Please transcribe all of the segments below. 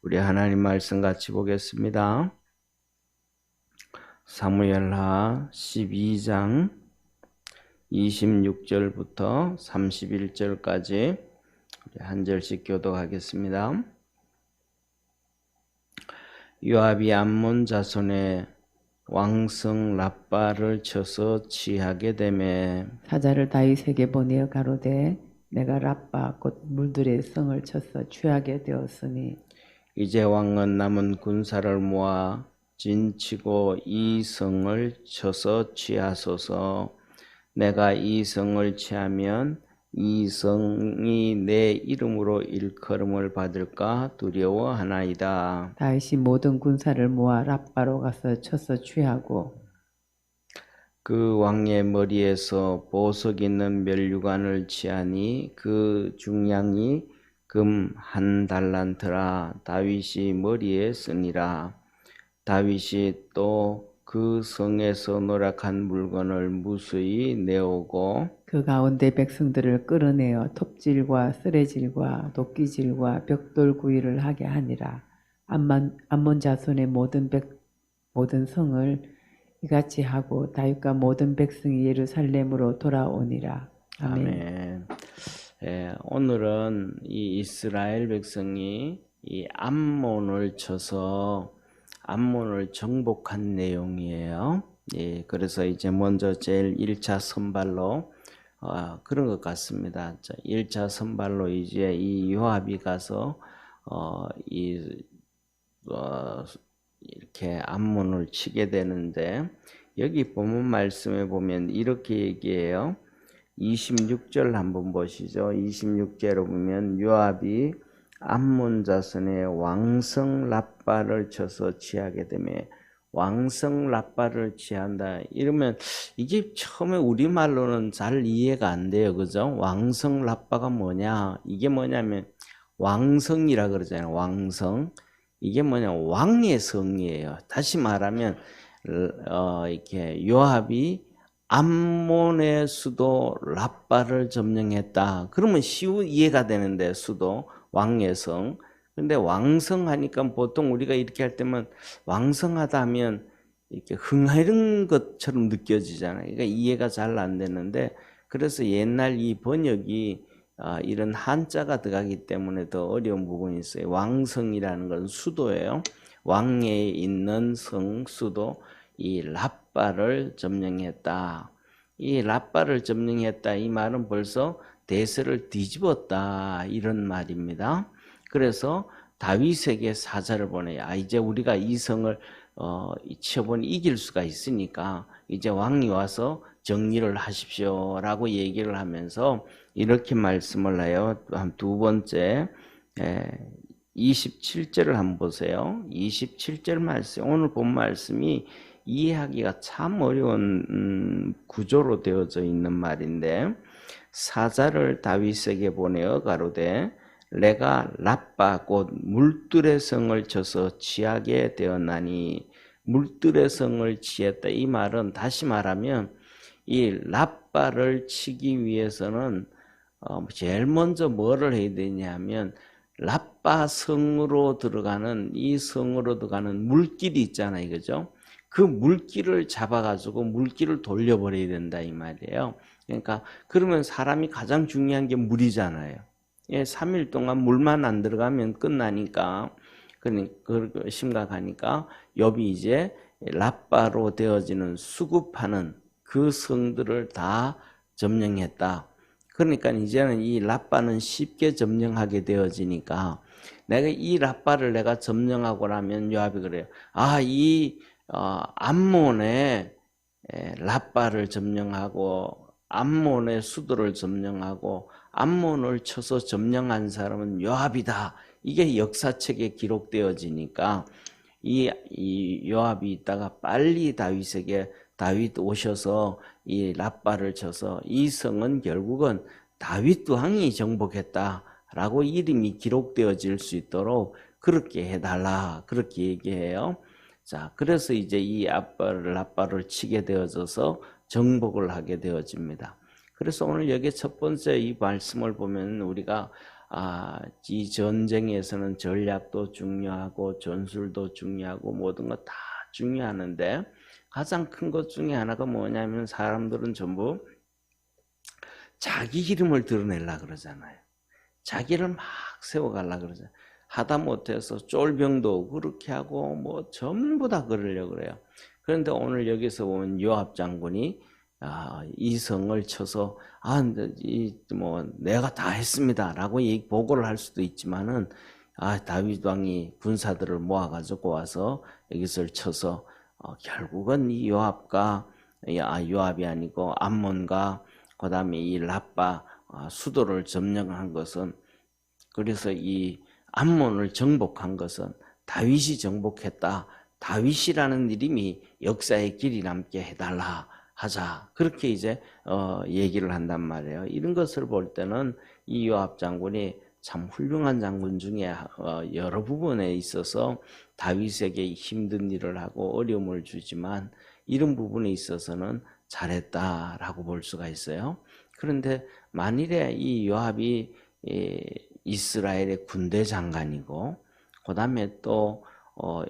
우리 하나님 말씀 같이 보겠습니다. 사무엘하 12장 26절부터 31절까지 한 절씩 교독하겠습니다. 요압이 암몬 자손의 왕성 라빠를 쳐서 취하게 되매 사자를 다윗에게 보내어 가로되 내가 라빠 곧 물들의 성을 쳐서 취하게 되었으니 이제 왕은 남은 군사를 모아 진치고 이 성을 쳐서 취하소서. 내가 이 성을 취하면 이 성이 내 이름으로 일컬음을 받을까 두려워하나이다. 다윗이 모든 군사를 모아 라빠로 가서 쳐서 취하고 그 왕의 머리에서 보석 있는 멸류관을 취하니 그 중량이 금 한 달란트라 다윗이 머리에 쓰니라. 다윗이 또 그 성에서 노력한 물건을 무수히 내오고 그 가운데 백성들을 끌어내어 톱질과 쓰레질과 도끼질과 벽돌 구이를 하게 하니라 암만 암몬 자손의 모든 백 모든 성을 이같이 하고 다윗과 모든 백성이 예루살렘으로 돌아오니라 아멘. 아멘. 예, 오늘은 이 이스라엘 백성이 이 암몬을 쳐서 암몬을 정복한 내용이에요. 예, 그래서 이제 먼저 제일 1차 선발로 어, 그런 것 같습니다. 자, 1차 선발로 이제 이 요압이 가서 어, 이 어, 이렇게 암몬을 치게 되는데 여기 보면 말씀에 보면 이렇게 얘기해요. 26절 한번 보시죠. 26절을 보면 요압이 암몬 자손의 왕성 라빠를 쳐서 취하게 되매 왕성 라빠를 취한다. 이러면 이게 처음에 우리말로는 잘 이해가 안 돼요. 그죠? 왕성 라빠가 뭐냐? 이게 뭐냐면 왕성이라 그러잖아요. 왕성. 이게 뭐냐? 왕의 성이에요. 다시 말하면 어, 이렇게 요압이 암몬의 수도 라빠를 점령했다. 그러면 쉬우 이해가 되는데 수도 왕의 성. 근데 왕성하니까 보통 우리가 이렇게 할 때면 왕성하다 하면 이렇게 흥하는 것처럼 느껴지잖아요. 그러니까 이해가 잘 안 되는데 그래서 옛날 이 번역이 아, 이런 한자가 들어가기 때문에 더 어려운 부분이 있어요. 왕성이라는 건 수도예요. 왕에 있는 성 수도 이 라빠를 점령했다. 이 라빠를 점령했다. 이 말은 벌써 대세를 뒤집었다. 이런 말입니다. 그래서 다윗에게 사자를 보내야 아, 이제 우리가 이 성을 어, 치어보니 이길 수가 있으니까 이제 왕이 와서 정리를 하십시오라고 얘기를 하면서 이렇게 말씀을 해요. 한 두 번째 에, 27절을 한번 보세요. 27절 말씀 오늘 본 말씀이 이해하기가 참 어려운 음, 구조로 되어져 있는 말인데 사자를 다윗에게 보내어 가로되 내가 라빠 곧 물들의 성을 쳐서 취하게 되었나니 물들의 성을 취했다. 이 말은 다시 말하면 이 라빠를 치기 위해서는 어, 제일 먼저 뭐를 해야 되냐면 라빠 성으로 들어가는 이 성으로 들어가는 물길이 있잖아요. 그죠 그 물길을 잡아가지고 물길을 돌려버려야 된다 이 말이에요 그러니까 그러면 사람이 가장 중요한 게 물이잖아요 예, 3일 동안 물만 안 들어가면 끝나니까 그러니까 그 심각하니까 욥이 이제 라빠로 되어지는 수급하는 그 성들을 다 점령했다. 그러니까 이제는 이 라빠는 쉽게 점령하게 되어지니까 내가 이 라빠를 내가 점령하고 나면 요압이 그래요. 아, 이 어, 암몬의 라빠를 점령하고 암몬의 수도를 점령하고 암몬을 쳐서 점령한 사람은 요압이다. 이게 역사책에 기록되어지니까 이, 이 요압이 있다가 빨리 다윗에게 다윗 오셔서 이 라빠를 쳐서 이 성은 결국은 다윗 왕이 정복했다라고 이름이 기록되어질 수 있도록 그렇게 해달라 그렇게 얘기해요. 자, 그래서 이제 이 아빠를 라빠를 치게 되어져서 정복을 하게 되어집니다. 그래서 오늘 여기 첫 번째 이 말씀을 보면 우리가 아, 이 전쟁에서는 전략도 중요하고 전술도 중요하고 모든 것 다 중요하는데 가장 큰 것 중에 하나가 뭐냐면 사람들은 전부 자기 이름을 드러내려 그러잖아요. 자기를 막 세워가려 그러잖아요. 하다 못해서 쫄병도 그렇게 하고 뭐 전부 다 그러려고 그래요. 그런데 오늘 여기서 보면 요압 장군이 아, 이성을 쳐서 아, 이 뭐 내가 다 했습니다라고 이 보고를 할 수도 있지만은 아, 다윗 왕이 군사들을 모아 가지고 와서 여기서 쳐서 어, 결국은 이 요압과 이, 아, 요압이 아니고 암몬과 그다음에 이 라빠 아, 수도를 점령한 것은 그래서 이 암몬을 정복한 것은 다윗이 정복했다. 다윗이라는 이름이 역사의 길이 남게 해달라 하자. 그렇게 이제 어, 얘기를 한단 말이에요. 이런 것을 볼 때는 이 요압 장군이 참 훌륭한 장군 중에 어, 여러 부분에 있어서 다윗에게 힘든 일을 하고 어려움을 주지만 이런 부분에 있어서는 잘했다라고 볼 수가 있어요. 그런데 만일에 이 요압이 이 이스라엘의 군대 장관이고 그다음에 또 어,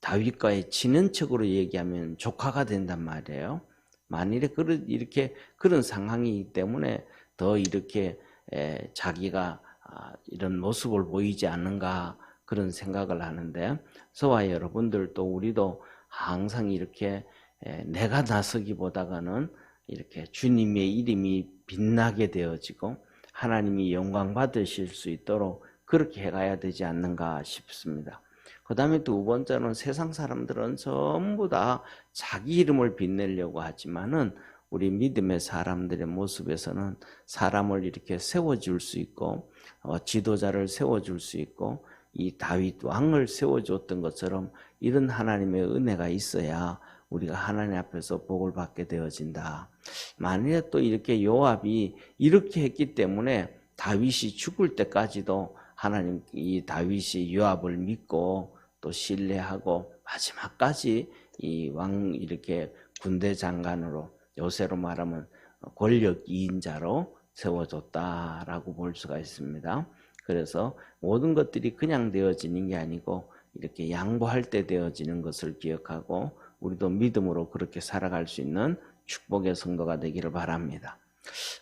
다윗과의 친인척으로 얘기하면 조카가 된단 말이에요. 만일에 그런 이렇게 그런 상황이기 때문에 더 이렇게 에, 자기가 아, 이런 모습을 보이지 않는가 그런 생각을 하는데 저와 여러분들도 우리도 항상 이렇게 에, 내가 나서기보다가는 이렇게 주님의 이름이 빛나게 되어지고 하나님이 영광 받으실 수 있도록 그렇게 해가야 되지 않는가 싶습니다. 그 다음에 두 번째는 세상 사람들은 전부 다 자기 이름을 빛내려고 하지만은 우리 믿음의 사람들의 모습에서는 사람을 이렇게 세워줄 수 있고 어, 지도자를 세워줄 수 있고 이 다윗 왕을 세워줬던 것처럼 이런 하나님의 은혜가 있어야 우리가 하나님 앞에서 복을 받게 되어진다. 만일에 또 이렇게 요압이 이렇게 했기 때문에 다윗이 죽을 때까지도 하나님 이 다윗이 요압을 믿고 또 신뢰하고 마지막까지 이 왕 이렇게 군대 장관으로 요새로 말하면 권력 2인자로 세워줬다라고 볼 수가 있습니다. 그래서 모든 것들이 그냥 되어지는 게 아니고 이렇게 양보할 때 되어지는 것을 기억하고 우리도 믿음으로 그렇게 살아갈 수 있는 축복의 성도가 되기를 바랍니다.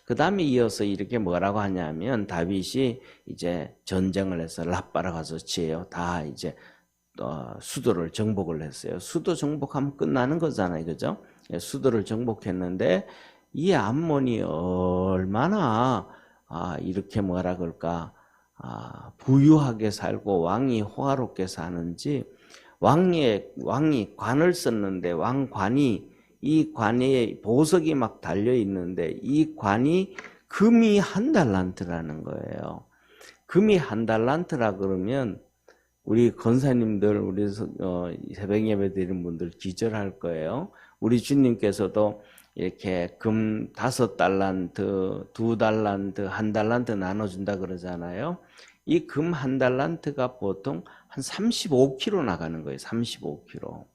그 다음에 이어서 이렇게 뭐라고 하냐면 다윗이 이제 전쟁을 해서 라빠라 가서 지어요. 다 이제 어, 수도를 정복을 했어요. 수도 정복하면 끝나는 거잖아요. 그죠? 예, 수도를 정복했는데 이 암몬이 얼마나 아, 이렇게 뭐라 그럴까 아, 부유하게 살고 왕이 호화롭게 사는지 왕의 왕이 관을 썼는데 왕관이 이 관에 보석이 막 달려 있는데 이 관이 금이 한 달란트라는 거예요. 금이 한 달란트라 그러면 우리 권사님들 우리 어, 새벽 예배 드리는 분들 기절할 거예요. 우리 주님께서도 이렇게 금 다섯 달란트, 두 달란트, 한 달란트 나눠준다 그러잖아요. 이 금 한 달란트가 보통 한 35kg 나가는 거예요. 35kg.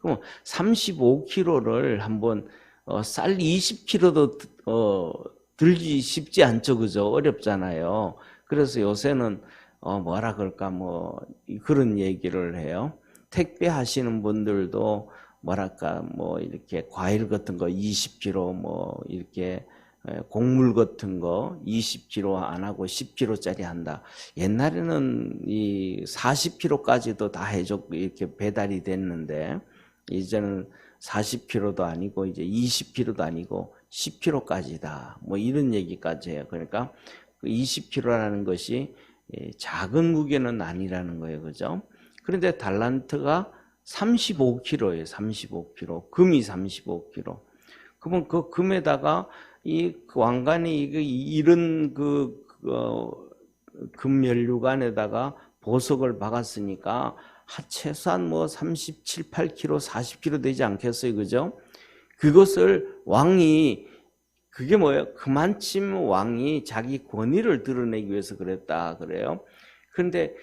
그럼 35kg를 한번 어, 쌀 20kg도 어, 들기 쉽지 않죠, 그죠? 어렵잖아요. 그래서 요새는 어, 뭐라 그럴까 뭐 그런 얘기를 해요. 택배 하시는 분들도 뭐랄까 뭐 이렇게 과일 같은 거 20kg 뭐 이렇게 곡물 같은 거 20kg 안 하고 10kg짜리 한다. 옛날에는 이 40kg까지도 다 해줘 이렇게 배달이 됐는데 이제는 40kg도 아니고 이제 20kg도 아니고 10kg까지다. 뭐 이런 얘기까지 해요. 그러니까 20kg라는 것이 작은 무게는 아니라는 거예요. 그죠? 그런데 달란트가 35kg예요. 35kg. 금이 35kg. 그러면 그 금에다가 이 왕관이 이런 그, 그 어, 금연류관에다가 보석을 박았으니까 최소한 뭐 37, 8kg, 40kg 되지 않겠어요, 그죠? 그것을 왕이 그게 뭐예요? 그만침 왕이 자기 권위를 드러내기 위해서 그랬다 그래요. 그런데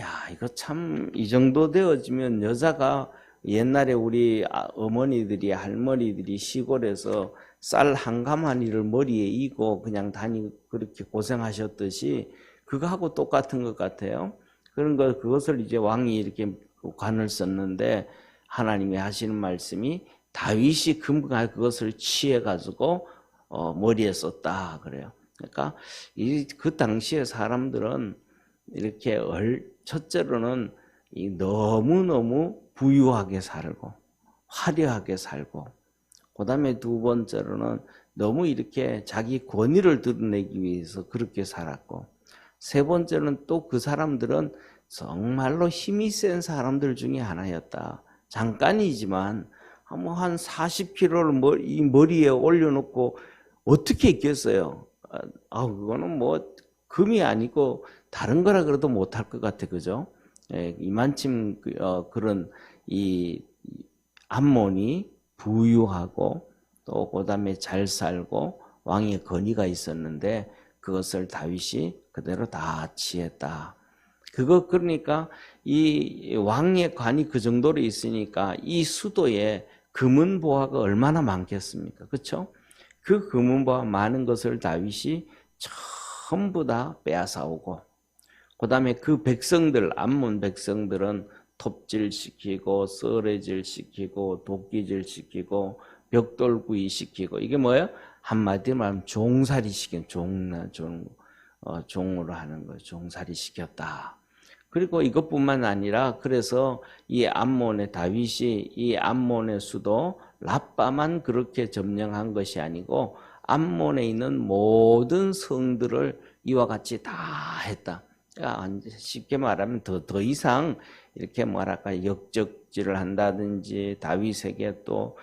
야 이거 참 이 정도 되어지면 여자가 옛날에 우리 아, 어머니들이 할머니들이 시골에서 쌀 한 가마니를 머리에 이고 그냥 다니 그렇게 고생하셨듯이 그거하고 똑같은 것 같아요. 그런 거 그것을 이제 왕이 이렇게 관을 썼는데 하나님이 하시는 말씀이 다윗이 금가 그것을 취해 가지고 어, 머리에 썼다 그래요. 그러니까 이 그 당시에 사람들은 이렇게 얼, 첫째로는 이 너무 너무 부유하게 살고 화려하게 살고 그 다음에 두 번째로는 너무 이렇게 자기 권위를 드러내기 위해서 그렇게 살았고 세 번째는 또 그 사람들은 정말로 힘이 센 사람들 중에 하나였다. 잠깐이지만 뭐한 40kg를 머리, 이 머리에 올려놓고 어떻게 있겠어요? 아, 아, 그거는 뭐 금이 아니고 다른 거라 그래도 못할 것 같아, 그죠? 예, 이만큼 그, 어, 그런 이 암몬이 부유하고 또 그다음에 잘 살고 왕의 권위가 있었는데 그것을 다윗이 그대로 다 취했다. 그거 그러니까 이 왕의 관이 그 정도로 있으니까 이 수도에 금은 보화가 얼마나 많겠습니까? 그렇죠? 그 금은 보화 많은 것을 다윗이 전부 다 빼앗아오고 그다음에 그 백성들 암몬 백성들은 톱질 시키고 썰어질 시키고 도끼질 시키고 벽돌구이 시키고 이게 뭐예요? 한마디로 말하면 종살이 시킨 종나 종 어, 종으로 하는 거 종살이 시켰다. 그리고 이것뿐만 아니라 그래서 이 암몬의 다윗이 이 암몬의 수도 라빠만 그렇게 점령한 것이 아니고 암몬에 있는 모든 성들을 이와 같이 다 했다. 그러니까 쉽게 말하면 더, 더 이상 이렇게 뭐랄까 역적질을 한다든지 다윗에게 또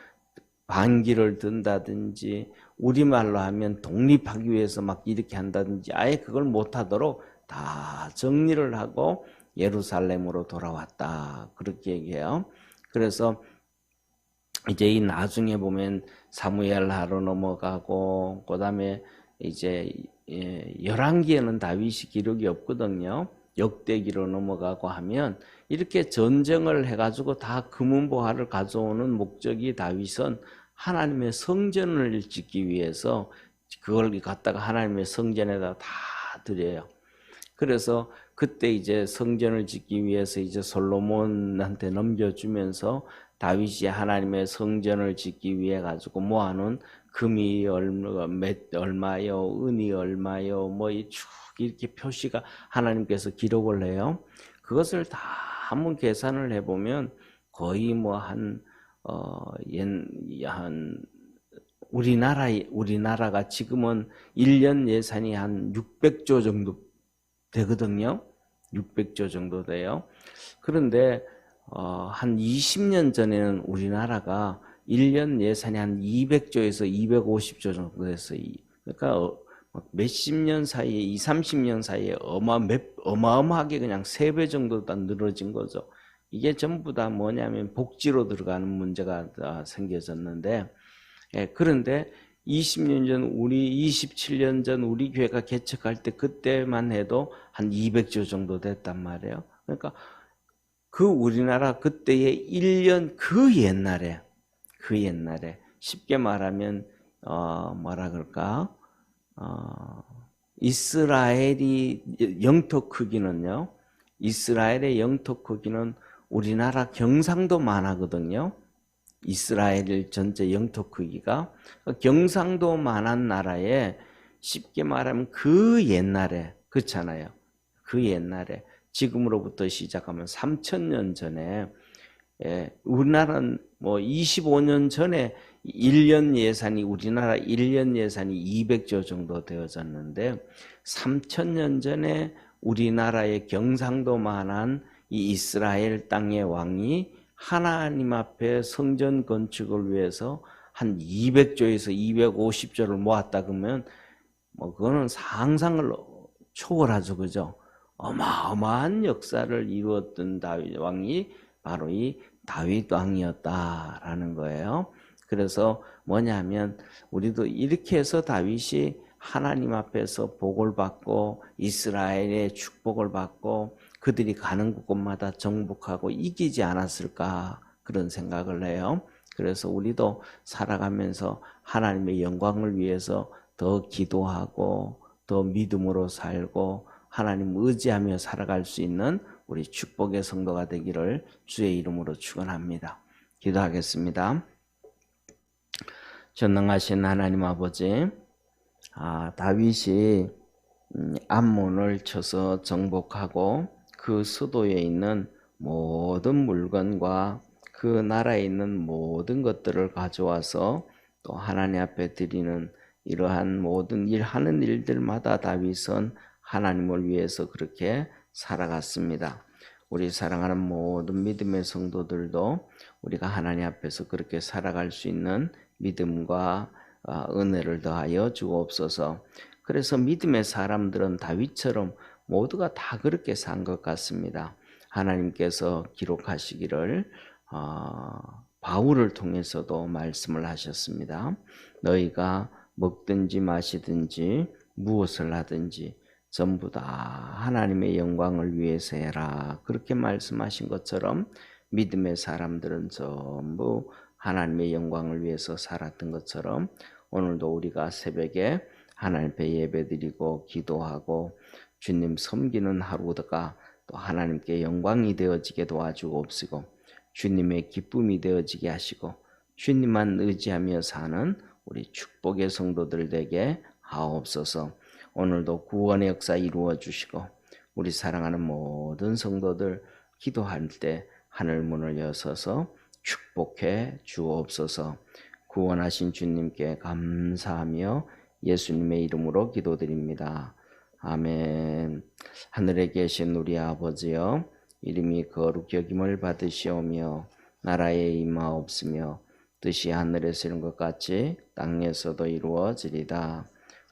반기를 든다든지 우리말로 하면 독립하기 위해서 막 이렇게 한다든지 아예 그걸 못하도록 다 정리를 하고 예루살렘으로 돌아왔다 그렇게 얘기해요. 그래서 이제 이 나중에 보면 사무엘하로 넘어가고 그다음에 이제 예, 열왕기에는 다윗이 기록이 없거든요. 역대기로 넘어가고 하면 이렇게 전쟁을 해가지고 다 금은보화를 가져오는 목적이 다윗은 하나님의 성전을 짓기 위해서 그걸 갖다가 하나님의 성전에다 다 드려요. 그래서 그때 이제 성전을 짓기 위해서 이제 솔로몬한테 넘겨주면서 다윗이 하나님의 성전을 짓기 위해 가지고 모아놓은 금이 얼마, 몇, 얼마요, 은이 얼마요, 뭐쭉 이렇게 표시가 하나님께서 기록을 해요. 그것을 다 한번 계산을 해보면 거의 뭐 한, 어, 한, 우리나라, 우리나라가 지금은 1년 예산이 한 600조 정도 되거든요. 600조 정도 돼요. 그런데, 어, 한 20년 전에는 우리나라가 1년 예산이 한 200조에서 250조 정도 됐어요. 그러니까 어, 몇십 년 사이에, 2, 30년 사이에 어마, 몇, 어마어마하게 그냥 3배 정도 다 늘어진 거죠. 이게 전부 다 뭐냐면 복지로 들어가는 문제가 생겨졌는데, 예, 그런데 20년 전, 우리 27년 전 우리 교회가 개척할 때 그때만 해도 한 200조 정도 됐단 말이에요. 그러니까 그 우리나라 그때의 1년 그 옛날에 그 옛날에 쉽게 말하면 어 뭐라 그럴까? 어 이스라엘이 영토 크기는요 이스라엘의 영토 크기는 우리나라 경상도만 하거든요. 이스라엘 전체 영토 크기가. 경상도만한 나라에 쉽게 말하면 그 옛날에 그렇잖아요. 그 옛날에 지금으로부터 시작하면 3천년 전에 예, 우리나라는 뭐 25년 전에 1년 예산이 우리나라 1년 예산이 200조 정도 되어졌는데 3천년 전에 우리나라의 경상도만한 이 이스라엘 땅의 왕이 하나님 앞에 성전 건축을 위해서 한 200조에서 250조를 모았다 그러면 뭐 그거는 상상을 초월하죠. 그죠 어마어마한 역사를 이루었던 다윗 왕이 바로 이 다윗 왕이었다라는 거예요. 그래서 뭐냐면 우리도 이렇게 해서 다윗이 하나님 앞에서 복을 받고 이스라엘의 축복을 받고 그들이 가는 곳마다 정복하고 이기지 않았을까 그런 생각을 해요. 그래서 우리도 살아가면서 하나님의 영광을 위해서 더 기도하고 더 믿음으로 살고 하나님 의지하며 살아갈 수 있는 우리 축복의 성도가 되기를 주의 이름으로 축원합니다. 기도하겠습니다. 전능하신 하나님 아버지, 아, 다윗이 음, 암몬을 쳐서 정복하고 그 수도에 있는 모든 물건과 그 나라에 있는 모든 것들을 가져와서 또 하나님 앞에 드리는 이러한 모든 일 하는 일들마다 다윗은 하나님을 위해서 그렇게 살아갔습니다. 우리 사랑하는 모든 믿음의 성도들도 우리가 하나님 앞에서 그렇게 살아갈 수 있는 믿음과 아, 은혜를 더하여 주옵소서. 그래서 믿음의 사람들은 다윗처럼 모두가 다 그렇게 산 것 같습니다. 하나님께서 기록하시기를 어, 바울을 통해서도 말씀을 하셨습니다. 너희가 먹든지 마시든지 무엇을 하든지 전부 다 하나님의 영광을 위해서 해라. 그렇게 말씀하신 것처럼 믿음의 사람들은 전부 하나님의 영광을 위해서 살았던 것처럼 오늘도 우리가 새벽에 하나님 앞에 예배드리고 기도하고 주님 섬기는 하루가 또 하나님께 영광이 되어지게 도와주옵시고 주님의 기쁨이 되어지게 하시고 주님만 의지하며 사는 우리 축복의 성도들 되게 하옵소서. 오늘도 구원의 역사 이루어 주시고 우리 사랑하는 모든 성도들 기도할 때 하늘 문을 여서서 축복해 주옵소서. 구원하신 주님께 감사하며 예수님의 이름으로 기도드립니다. 아멘. 하늘에 계신 우리 아버지여 이름이 거룩 여김을 받으시오며 나라에 임하옵으며 뜻이 하늘에서 이룬 것 같이 땅에서도 이루어지리다.